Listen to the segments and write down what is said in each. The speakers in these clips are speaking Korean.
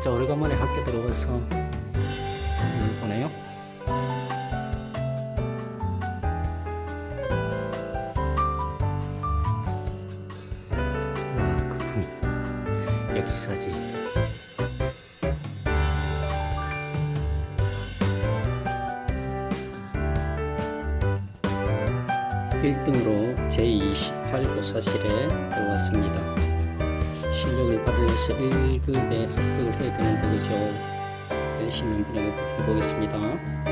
진짜 오래간만에 학교 들어와서 음, 보네요. 와, 거품. 역시사지. 일등으로 제28고사실에 들어왔습니다. 실력을 발휘해서 1급에 합격을 해야 되는데 그죠? 열심히 한번 해- 해보겠습니다.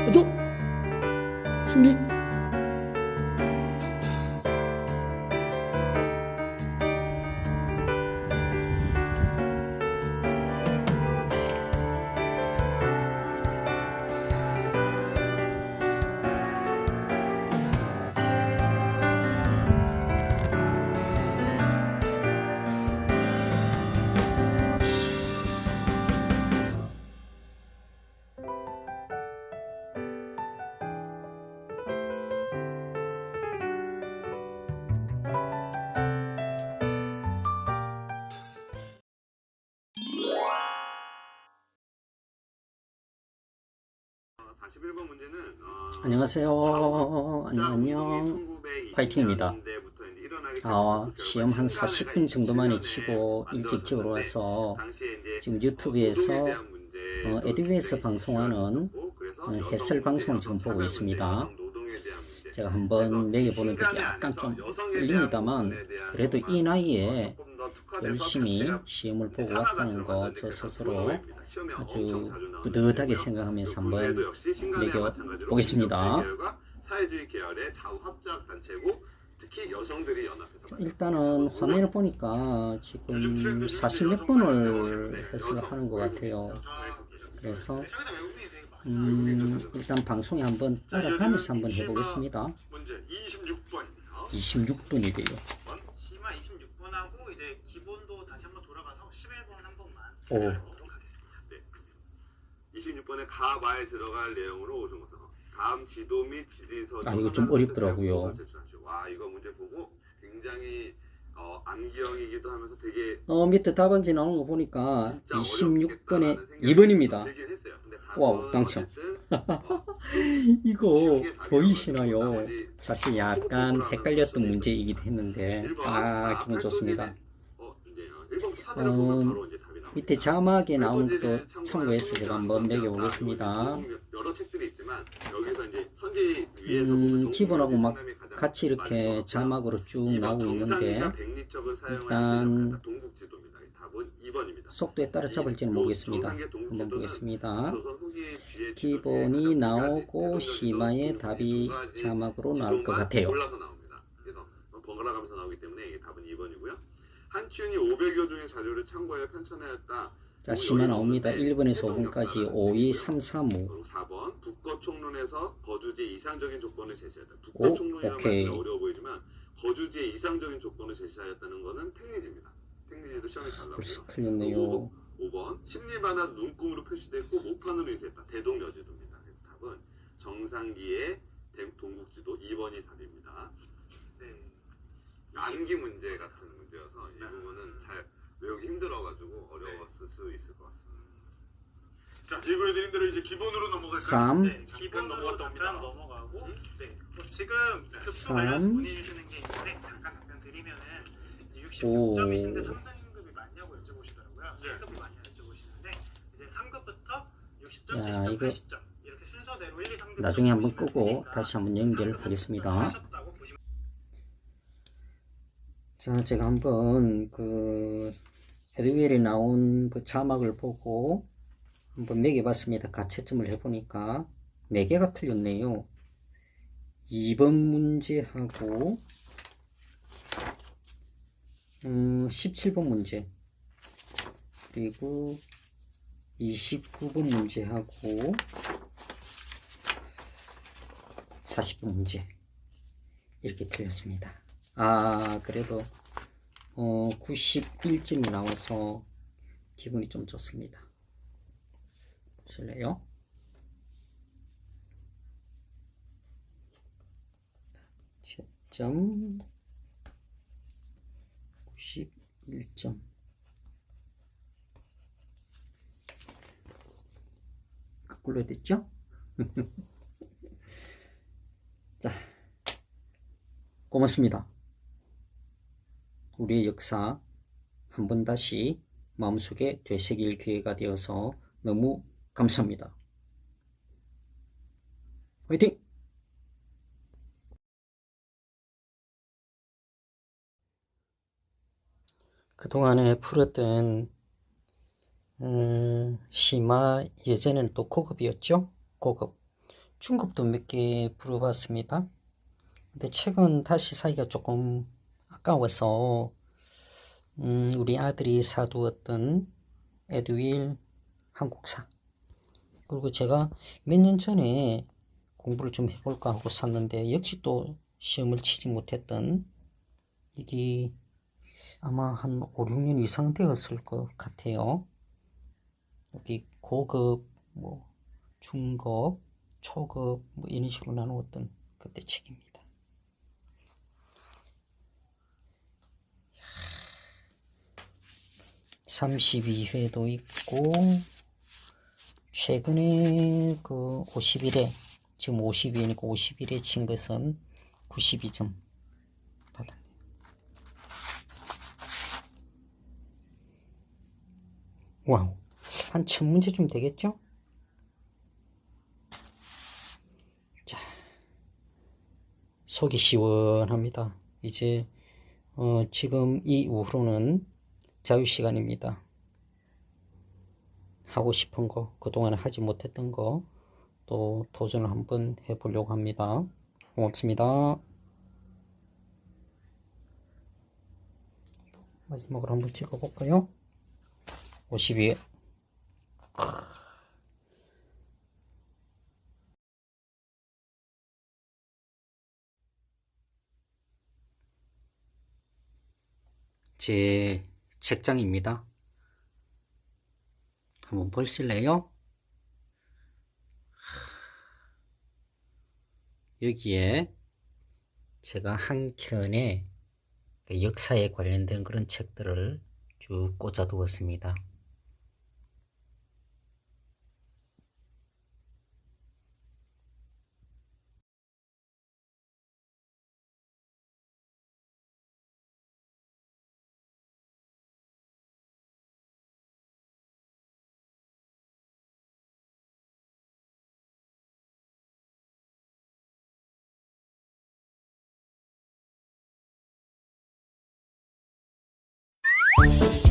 어저! 승리! 어, 41번 문제는 어, 안녕하세요. 안녕, 안녕. 파이팅입니다. 아, 시험 한 40분 정도만에 치고 일찍 집으로 와서 지금 유튜브에서 어, 에듀에서 방송하는 어, 햇살 방송을 지금 보고 있습니다. 제가 한번 매겨보는데 약간 좀 떨립니다만 그래도 이 나이에 열심히 시험을 보고 왔다는 거 저 스스로 아주 뿌듯하게 생각하면서 한번 매겨보겠습니다. 사회주의 계열의 좌우합작 단체고 특히 여성들이 연합해서 일단은 화면을 보니까 지금 40몇 번을 해서 하는 것 같아요. 그래서 음, 일단 방송에 한번 따라가면서 한번 해보겠습니다. 문제 26번입니다. 26분이래요. 시마 26번하고 이제 기본도 다시 한번 돌아가서 11번 한 번만 오. 해보도록 하겠습니다. 26번에 가마에 들어갈 내용으로 것은 다음 지도 및 지리서 아, 이거 좀 어렵더라고요. 와 이거 문제 보고 굉장히 어, 암기형이기도 하면서 되게 어, 밑에 답안지 나오는 거 보니까 진짜 26번에 어렵겠다라는 생각이 2번입니다. 와우, 답은 당첨. 어, 이거 보이시나요? 나머지 사실 약간 헷갈렸던 문제이기도 했는데 일번 아 자, 기분 좋습니다. 어, 이제 1번부터 사진을 보면 바로 이제 답이 나옵니다. 밑에 자막에 나온 것도 참고해서 제가 한번 매겨보겠습니다. 이제 선지 위에서 음, 기본하고 막 같이 이렇게. 자막으로 쭉 2번 나오고 있는데 일단 속도에 따라 잡을지는 모르겠습니다. 한번 보겠습니다. 기본이 나오고 시마의 답이 자막으로 나올 것 같아요. 번갈아 가면서 나오기 때문에 답은 2번이고요. 한치윤이 500여 종의 자료를 참고해 편찬하였다. 자, 시마 나옵니다. 1번에서 5번까지 5, 2, 3, 3, 5. 그리고 4번 북거 총론에서 거주지의 이상적인 조건을 제시했다. 오, 북거 총론이라는. 말이 어려워 보이지만 거주지의 이상적인 조건을 제시하였다는 것은 택리지입니다. 택리지도 시험에 잘 벌써 나오고요. 틀렸네요. 5번 심리반환 눈금으로 표시됐고 목판으로 인쇄했다. 대동여지도입니다. 그래서 답은 정상기의 대- 동국지도 2번이 답입니다. 네. 암기 문제 같은 문제여서 이 부분은 잘 외우기 힘들어가지고 어려웠을 수 있을 것 같습니다. 자, 읽어드린 대로 이제 기본으로 넘어갈까요? 3, 네, 잠깐 기본으로 넘어갔답니다. 잠깐 넘어가고 네. 뭐 지금 급수 삼. 관련해서 문의 주시는 게 있는데 잠깐 답변 드리면은 이제 오. 66점이신데 3등급이 맞냐고 여쭤보시더라고요. 네. 3급이 맞냐 여쭤보시는데 이제 3급부터 60점, 야, 70점, 이거 80점 이렇게 순서대로 1, 2, 3급 나중에 한번 끄고 다시 한번 연결하겠습니다. 자, 제가 한번 그 에듀웰에 나온 그 자막을 보고 한번 매겨봤습니다. 가채점을 해보니까 4개가 틀렸네요. 2번 문제하고 음, 17번 문제 그리고 29번 문제하고 40번 문제 이렇게 틀렸습니다. 아, 그래도 어, 91점이 나와서 기분이 좀 좋습니다. 보실래요? 채점 91점 굴러야 됐죠? 자, 고맙습니다. 우리의 역사 한 번 다시 마음속에 되새길 기회가 되어서 너무 감사합니다. 화이팅! 그동안에 풀었던 음, 심화 예전에는 또 고급이었죠? 고급. 중급도 몇 개 풀어봤습니다. 근데 최근 다시 사기가 조금 아까워서 음, 우리 아들이 사두었던 에드윌 한국사 그리고 제가 몇 년 전에 공부를 좀 해볼까 하고 샀는데 역시 또 시험을 치지 못했던 이게 아마 한 5, 6년 이상 되었을 것 같아요. 여기 고급, 뭐 중급, 초급 뭐 이런 식으로 나누었던 그때 책입니다. 32회도 있고 최근에 그 50일에 지금 50일이니까 50일에 친 것은 92점 받았네요. 와우 한 천 문제쯤 되겠죠? 자 속이 시원합니다. 이제 어, 지금 이 이후로는 자유 시간입니다. 하고 싶은 거, 그동안 하지 못했던 거, 또 도전을 한번 해보려고 합니다. 고맙습니다. 마지막으로 한번 찍어볼까요? 52회. 제 책장입니다. 한번 보실래요? 여기에 제가 한 켠에 그 역사에 관련된 그런 책들을 쭉 꽂아 두었습니다. you